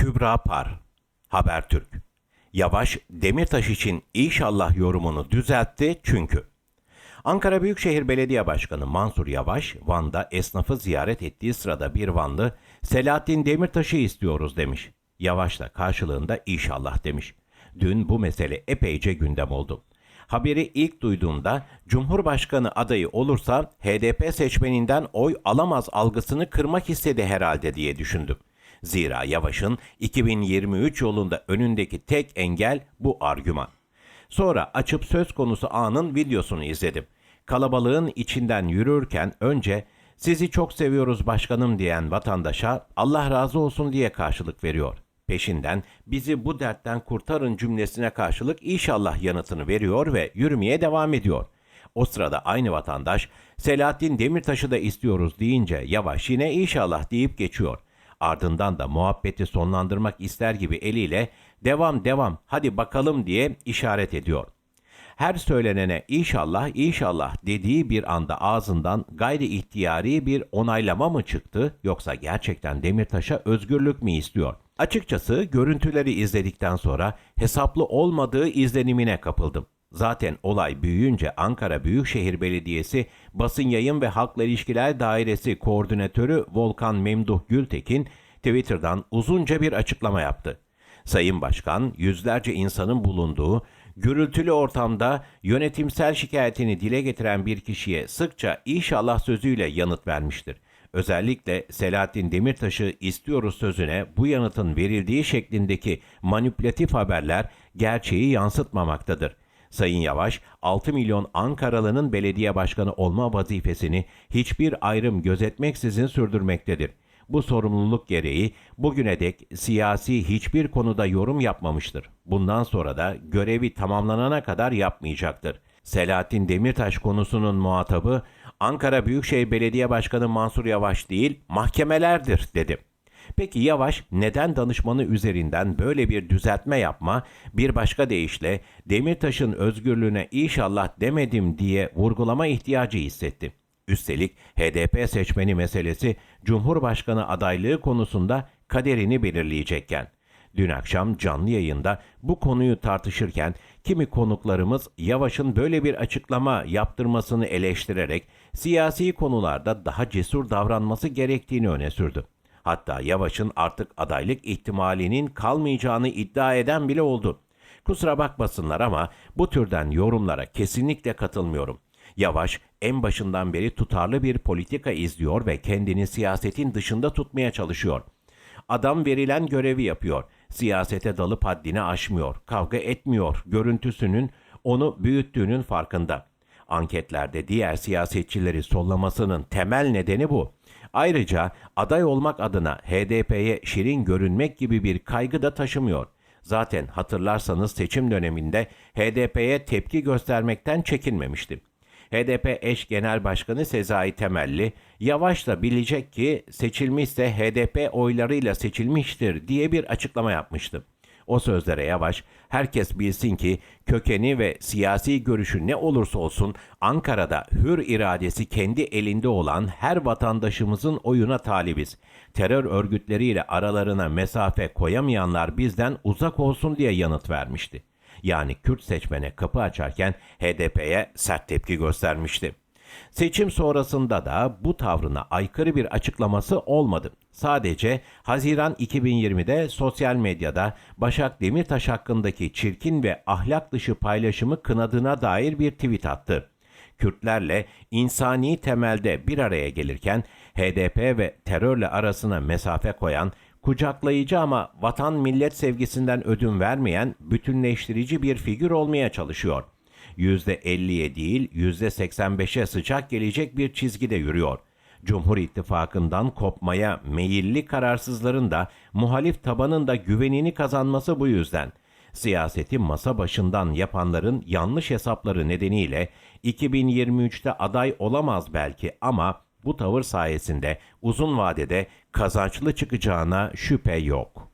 Kübra Par, Habertürk. Yavaş, Demirtaş için inşallah yorumunu düzeltti çünkü. Ankara Büyükşehir Belediye Başkanı Mansur Yavaş, Van'da esnafı ziyaret ettiği sırada bir Vanlı, Selahattin Demirtaş'ı istiyoruz demiş. Yavaş da karşılığında inşallah demiş. Dün bu mesele epeyce gündem oldu. Haberi ilk duyduğumda Cumhurbaşkanı adayı olursa HDP seçmeninden oy alamaz algısını kırmak istedi herhalde diye düşündüm. Zira Yavaş'ın 2023 yolunda önündeki tek engel bu argüman. Sonra açıp söz konusu anın videosunu izledim. Kalabalığın içinden yürürken önce sizi çok seviyoruz başkanım diyen vatandaşa Allah razı olsun diye karşılık veriyor. Peşinden bizi bu dertten kurtarın cümlesine karşılık inşallah yanıtını veriyor ve yürümeye devam ediyor. O sırada aynı vatandaş Selahattin Demirtaş'ı da istiyoruz deyince yavaş yine inşallah deyip geçiyor. Ardından da muhabbeti sonlandırmak ister gibi eliyle devam devam hadi bakalım diye işaret ediyor. Her söylenene inşallah inşallah dediği bir anda ağzından gayri ihtiyari bir onaylama mı çıktı yoksa gerçekten Demirtaş'a özgürlük mü istiyor? Açıkçası görüntüleri izledikten sonra hesaplı olmadığı izlenimine kapıldım. Zaten olay büyüyünce Ankara Büyükşehir Belediyesi Basın Yayın ve Halkla İlişkiler Dairesi Koordinatörü Volkan Memduh Gültekin Twitter'dan uzunca bir açıklama yaptı. Sayın Başkan yüzlerce insanın bulunduğu gürültülü ortamda yönetimsel şikayetini dile getiren bir kişiye sıkça inşallah sözüyle yanıt vermiştir. Özellikle Selahattin Demirtaş'ı istiyoruz sözüne bu yanıtın verildiği şeklindeki manipülatif haberler gerçeği yansıtmamaktadır. Sayın Yavaş, 6 milyon Ankaralı'nın belediye başkanı olma vazifesini hiçbir ayrım gözetmeksizin sürdürmektedir. Bu sorumluluk gereği bugüne dek siyasi hiçbir konuda yorum yapmamıştır. Bundan sonra da görevi tamamlanana kadar yapmayacaktır. Selahattin Demirtaş konusunun muhatabı Ankara Büyükşehir Belediye Başkanı Mansur Yavaş değil, mahkemelerdir dedi. Peki Yavaş neden danışmanı üzerinden böyle bir düzeltme yapma, bir başka deyişle Demirtaş'ın özgürlüğüne inşallah demedim diye vurgulama ihtiyacı hissetti? Üstelik HDP seçmeni meselesi Cumhurbaşkanı adaylığı konusunda kaderini belirleyecekken. Dün akşam canlı yayında bu konuyu tartışırken kimi konuklarımız Yavaş'ın böyle bir açıklama yaptırmasını eleştirerek siyasi konularda daha cesur davranması gerektiğini öne sürdü. Hatta Yavaş'ın artık adaylık ihtimalinin kalmayacağını iddia eden bile oldu. Kusura bakmasınlar ama bu türden yorumlara kesinlikle katılmıyorum. Yavaş en başından beri tutarlı bir politika izliyor ve kendini siyasetin dışında tutmaya çalışıyor. Adam verilen görevi yapıyor. Siyasete dalıp haddini aşmıyor, kavga etmiyor, görüntüsünün onu büyüttüğünün farkında. Anketlerde diğer siyasetçileri sollamasının temel nedeni bu. Ayrıca aday olmak adına HDP'ye şirin görünmek gibi bir kaygı da taşımıyor. Zaten hatırlarsanız seçim döneminde HDP'ye tepki göstermekten çekinmemişti. HDP eş genel başkanı Sezai Temelli, Yavaş da bilecek ki seçilmişse HDP oylarıyla seçilmiştir diye bir açıklama yapmıştı. O sözlere Yavaş, herkes bilsin ki kökeni ve siyasi görüşü ne olursa olsun Ankara'da hür iradesi kendi elinde olan her vatandaşımızın oyuna talibiz. Terör örgütleriyle aralarına mesafe koyamayanlar bizden uzak olsun diye yanıt vermişti yani Kürt seçmene kapı açarken HDP'ye sert tepki göstermişti. Seçim sonrasında da bu tavrına aykırı bir açıklaması olmadı. Sadece Haziran 2020'de sosyal medyada Başak Demirtaş hakkındaki çirkin ve ahlak dışı paylaşımı kınadığına dair bir tweet attı. Kürtlerle insani temelde bir araya gelirken HDP ve terörle arasına mesafe koyan kucaklayıcı ama vatan millet sevgisinden ödün vermeyen bütünleştirici bir figür olmaya çalışıyor. %50'ye değil %85'e sıcak gelecek bir çizgide yürüyor. Cumhur İttifakı'ndan kopmaya meyilli kararsızların da muhalif tabanın da güvenini kazanması bu yüzden. Siyaseti masa başından yapanların yanlış hesapları nedeniyle 2023'te aday olamaz belki ama bu tavır sayesinde uzun vadede kazançlı çıkacağına şüphe yok.